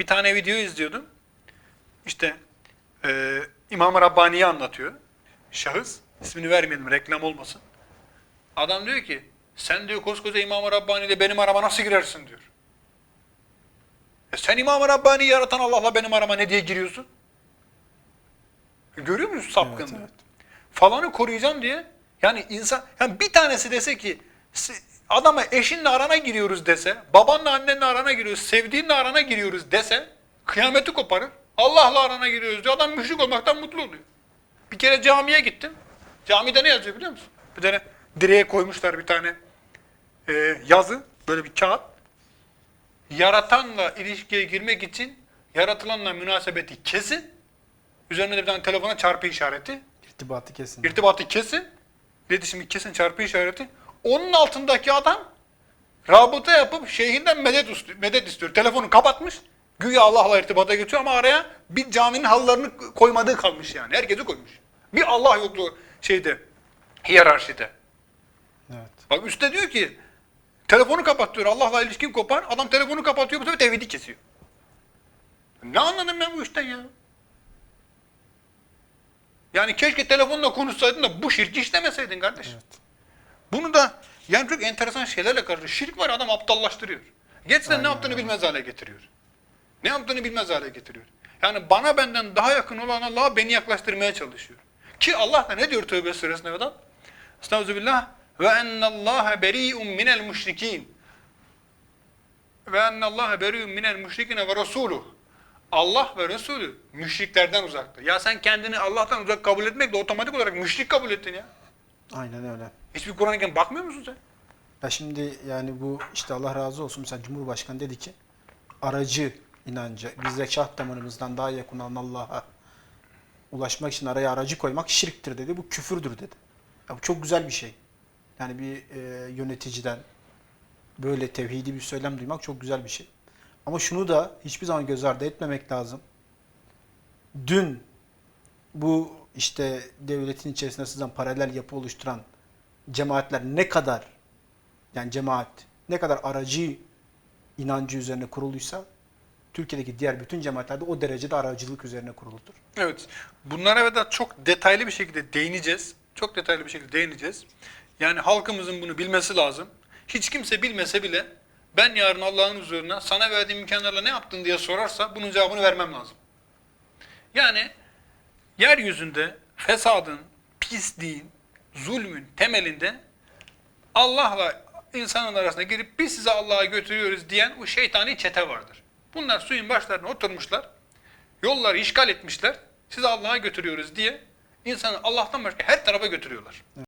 bir tane video izliyordum. İşte e, İmam-ı Rabbani'yi anlatıyor. Şahıs, ismini vermeyelim reklam olmasın. Adam diyor ki, sen diyor koskoca İmam-ı Rabbani ile benim arama nasıl girersin diyor. E sen İmam-ı Rabbani'yi yaratan Allah'la benim arama ne diye giriyorsun? Görüyor musun sapkınlığı? Evet, evet. Falanı koruyacağım diye. Yani insan, yani bir tanesi dese ki "Si- adama eşinle arana giriyoruz dese, babanla annenle arana giriyoruz, sevdiğinle arana giriyoruz dese, kıyameti koparır. Allah'la arana giriyoruz diyor. Adam müşrik olmaktan mutlu oluyor. Bir kere camiye gittim. Camide ne yazıyor biliyor musun? Bir tane direğe koymuşlar bir tane e, yazı, böyle bir kağıt. Yaratanla ilişkiye girmek için yaratılanla münasebeti kesin. Üzerine de bir tane telefona çarpı işareti. İrtibatı kesin. İrtibatı kesin. İletişimi kesin çarpı işareti. Onun altındaki adam rabıta yapıp şeyhinden medet, istiyor, medet istiyor. Telefonu kapatmış. Güya Allah'la irtibata geçiyor ama araya bir caminin halılarını koymadığı kalmış yani. Herkesi koymuş. Bir Allah yokluğu şeyde, hiyerarşide. Evet. Bak üstte diyor ki telefonu kapat diyor. Allah'la ilişkin kopar. Adam telefonu kapatıyor bu sefer tevhidi kesiyor. Ne anladım ben bu işten ya? Yani keşke telefonla konuşsaydın da bu şirki işlemeseydin kardeş. Evet. Bunu da yani çok enteresan şeylerle karşı. Şirk var adam aptallaştırıyor. Ne Aynen yaptığını öyle. bilmez hale getiriyor. Ne yaptığını bilmez hale getiriyor. Yani bana benden daha yakın olan Allah'a beni yaklaştırmaya çalışıyor. Ki Allah da ne diyor Tövbe suresinde Vedat? Estağfirullah. Ve ennallâhe beri'un minel müşrikîn. Ve ennallâhe beri'un minel müşrikine ve resûluh. Allah ve Resulü müşriklerden uzaktır. Ya sen kendini Allah'tan uzak kabul etmekle otomatik olarak müşrik kabul ettin ya. Aynen öyle. Hiçbir Kur'an-ı bakmıyor musun sen? Ya şimdi yani bu işte Allah razı olsun mesela Cumhurbaşkanı dedi ki aracı inancı bize şah damarımızdan daha yakın olan Allah'a ulaşmak için araya aracı koymak şirktir dedi. Bu küfürdür dedi. Ya bu çok güzel bir şey. Yani bir e, yöneticiden böyle tevhidi bir söylem duymak çok güzel bir şey. Ama şunu da hiçbir zaman göz ardı etmemek lazım. Dün bu işte devletin içerisinde sızan paralel yapı oluşturan cemaatler ne kadar yani cemaat ne kadar aracı inancı üzerine kuruluysa Türkiye'deki diğer bütün cemaatlerde o derecede aracılık üzerine kuruludur. Evet. Bunlara Vedat çok detaylı bir şekilde değineceğiz. Çok detaylı bir şekilde değineceğiz. Yani halkımızın bunu bilmesi lazım. Hiç kimse bilmese bile ben yarın Allah'ın huzuruna sana verdiğim imkanlarla ne yaptın diye sorarsa bunun cevabını vermem lazım. Yani yeryüzünde fesadın, pisliğin, zulmün temelinde Allah'la insanın arasına girip biz size Allah'a götürüyoruz diyen o şeytani çete vardır. Bunlar suyun başlarına oturmuşlar. Yolları işgal etmişler. Sizi Allah'a götürüyoruz diye insanı Allah'tan başka her tarafa götürüyorlar.